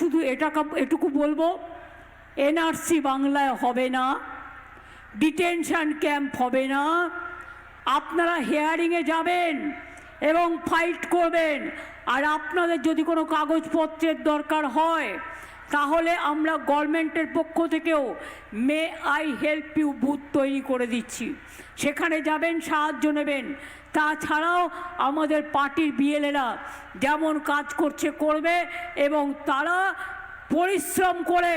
শুধু এটা এটুকু বলব এনআরসি বাংলায় হবে না ডিটেনশন ক্যাম্প হবে না, আপনারা হেয়ারিংয়ে যাবেন এবং ফাইট করবেন। আর আপনাদের যদি কোনো কাগজপত্রের দরকার হয় তাহলে আমরা গভর্নমেন্টের পক্ষ থেকেও may I help you booth তৈরি করে দিচ্ছি। সেখানে যাবেন, সাহায্য নেবেন। তাছাড়াও আমাদের পার্টির বিএলএরা যেমন কাজ করছে, করবে এবং তারা পরিশ্রম করে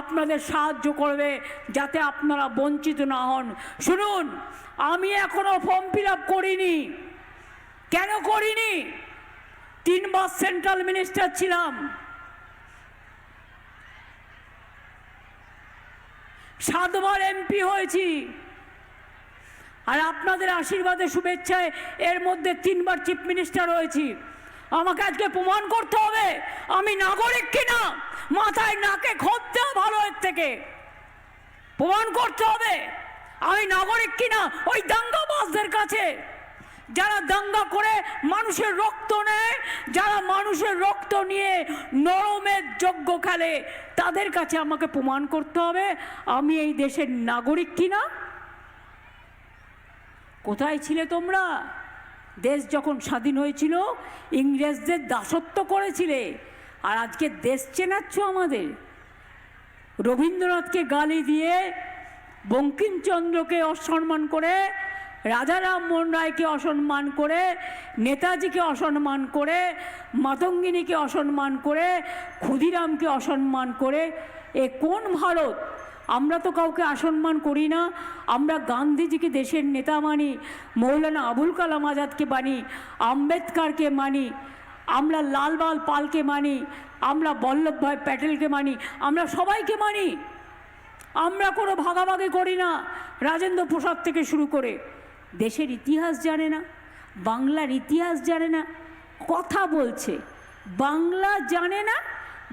আপনাদের সাহায্য করবে যাতে আপনারা বঞ্চিত না হন। শুনুন, আমি এখনও ফর্ম ফিল করিনি। কেন করিনি? তিন মাস সেন্ট্রাল মিনিস্টার ছিলাম। সাতবার এমপি হয়েছি। আর আপনাদের আশীর্বাদে, শুভেচ্ছায় এর মধ্যে তিনবার চিফ মিনিস্টার হয়েছি। আমাকে আজকে প্রমাণ করতে হবে, আমি নাগরিক কিনা? মাথায় নাকে খোঁজতে ভালো এর থেকে। প্রমাণ করতে হবে, আমি নাগরিক কিনা? ওই দাঙ্গাবাজদের কাছে। যারা দাঙ্গা করে মানুষের রক্ত নেয়, যারা মানুষের রক্ত নিয়ে নরমের যজ্ঞ খেলে তাদের কাছে আমাকে প্রমাণ করতে হবে, আমি এই দেশের নাগরিক কিনা? কোথায় ছিলে তোমরা? দেশ যখন স্বাধীন হয়েছিল, ইংরেজদের দাসত্ব করেছিলে, আর আজকে দেশ চেনাচ্ছ আমাদের। রবীন্দ্রনাথকে গালি দিয়ে বঙ্কিমচন্দ্রকে অসম্মান করে, রাজা রামমোহন রায়কে অসম্মান করে, নেতাজিকে অসম্মান করে মাতঙ্গিনীকে অসম্মান করে, ক্ষুদিরামকে অসম্মান করে, এ কোন ভারত? আমরা তো কাউকে অসম্মান করি না। আমরা গান্ধীজিকে দেশের নেতা মানি, মৌলানা আবুল কালাম আজাদকে মানি, আম্বেদকারকে মানি, আমরা লালবাল পালকে মানি, আমরা বল্লভভাই প্যাটেলকে মানি, আমরা সবাইকে মানি। আমরা কোনো ভাগাভাগি করি না, রাজেন্দ্র প্রসাদ থেকে শুরু করে। দেশের ইতিহাস জানে না, বাংলার ইতিহাস জানে না। কথা বলছে। বাংলা জানে না,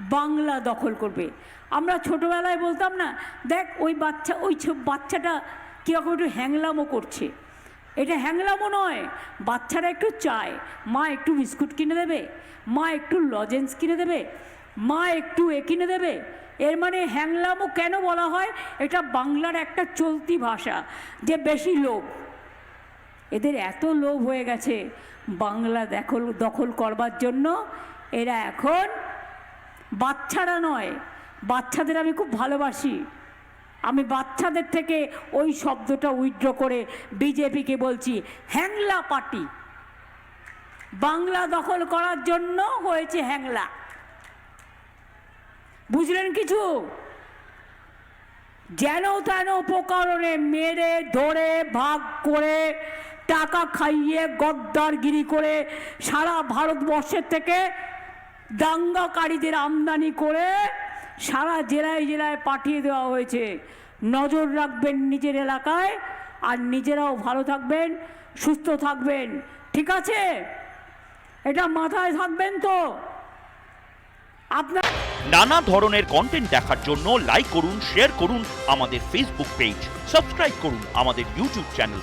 বাংলা দখল করবে। আমরা ছোটোবেলায় বলতাম না, দেখ ওই বাচ্চা, ওই বাচ্চাটা কীরকম একটু হ্যাংলামও করছে। এটা হ্যাংলামও নয়, বাচ্চারা একটু চায়। মা একটু বিস্কুট কিনে দেবে, মা একটু লজেন্স কিনে দেবে, মা একটু এ কিনে দেবে। এর মানে হ্যাংলামও কেন বলা হয়? এটা বাংলার একটা চলতি ভাষা, যে বেশি লোভ। এদের এত লোভ হয়ে গেছে। বাংলা দখল দখল করবার জন্য এরা এখন বাচ্চারা নয়। বাচ্চাদের আমি খুব ভালোবাসি। আমি বাচ্চাদের থেকে ওই শব্দটা উইথড্র করে বিজেপিকে বলছি, হ্যাংলা পার্টি। বাংলা দখল করার জন্য হয়েছে হ্যাংলা। বুঝলেন কিছু? যেন তেন উপকরণে মেরে, ধরে, ভাগ করে টাকা খাইয়ে গদ্দারগিরি করে সারা ভারতবর্ষের থেকে দাঙ্গাকারীদের আমদানি করে সারা জেলায় জেলায় পাঠিয়ে দেওয়া হয়েছে। নজর রাখবেন নিজের এলাকায় আর নিজেরাও ভালো থাকবেন, সুস্থ থাকবেন। ঠিক আছে? এটা মাথায় থাকবেন তো? আপনার নানা ধরনের কন্টেন্ট দেখার জন্য লাইক করুন শেয়ার করুন আমাদের ফেসবুক পেজ সাবস্ক্রাইব করুন আমাদের ইউটিউব চ্যানেল